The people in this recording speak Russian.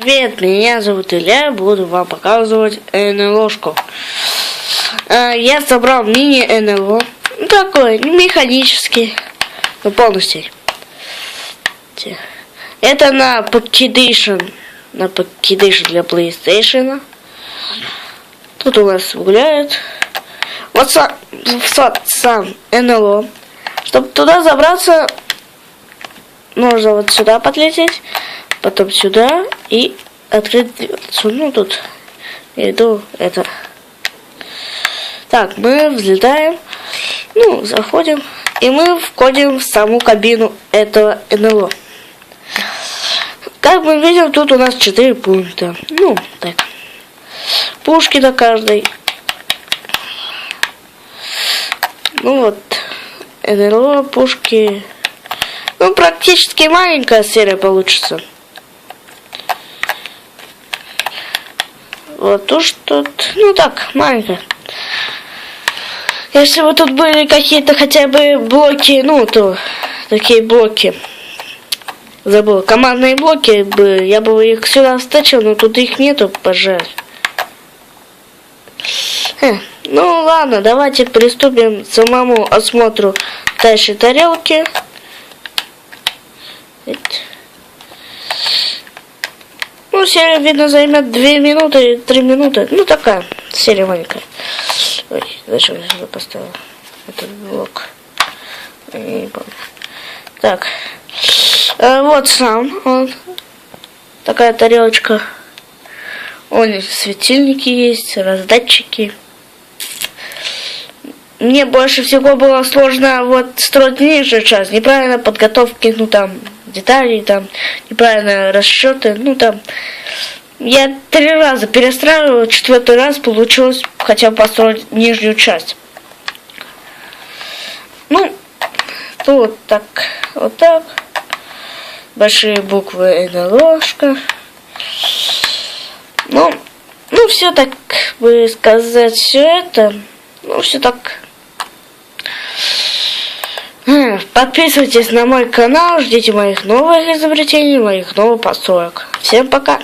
Привет, меня зовут Илья, буду вам показывать НЛОшку. Э, Я собрал мини-НЛО, ну, такой, не механический, но полностью. Те. Это на Покидейшн, на Покидейшн для PlayStation. Тут у нас гуляет. Вот сам, сам, сам НЛО. Чтобы туда забраться, нужно вот сюда подлететь потом сюда и открыть. Ну, тут иду это. Так, мы взлетаем, ну, заходим, и мы входим в саму кабину этого НЛО. Как мы видим, тут у нас 4 пункта. Ну, так. Пушки на каждой. Ну вот, НЛО, пушки. Ну, практически маленькая серия получится. Вот уж тут, ну так, маленько. Если бы тут были какие-то хотя бы блоки, ну, то такие блоки. Забыл, командные блоки бы, я бы их сюда встачил, но тут их нету, пожалуй. Ну ладно, давайте приступим к самому осмотру дальше тарелки. Эть. Ну, серия, видно, займет 2 минуты, 3 минуты. Ну, такая серия маленькая. Ой, зачем я сюда поставил этот блок? Не помню. Так. Э, вот сам он. Такая тарелочка. Он светильники есть, раздатчики. Мне больше всего было сложно вот строить нижнюю часть. Неправильно подготовки, ну там, деталей, там, неправильно расчеты, ну там. Я три раза перестраивал, четвертый раз получилось хотя бы построить нижнюю часть. Ну, тут так, вот так. Большие буквы НЛОшка. Ну, ну, все так бы сказать, все это, ну, все так Подписывайтесь на мой канал, ждите моих новых изобретений, моих новых построек. Всем пока!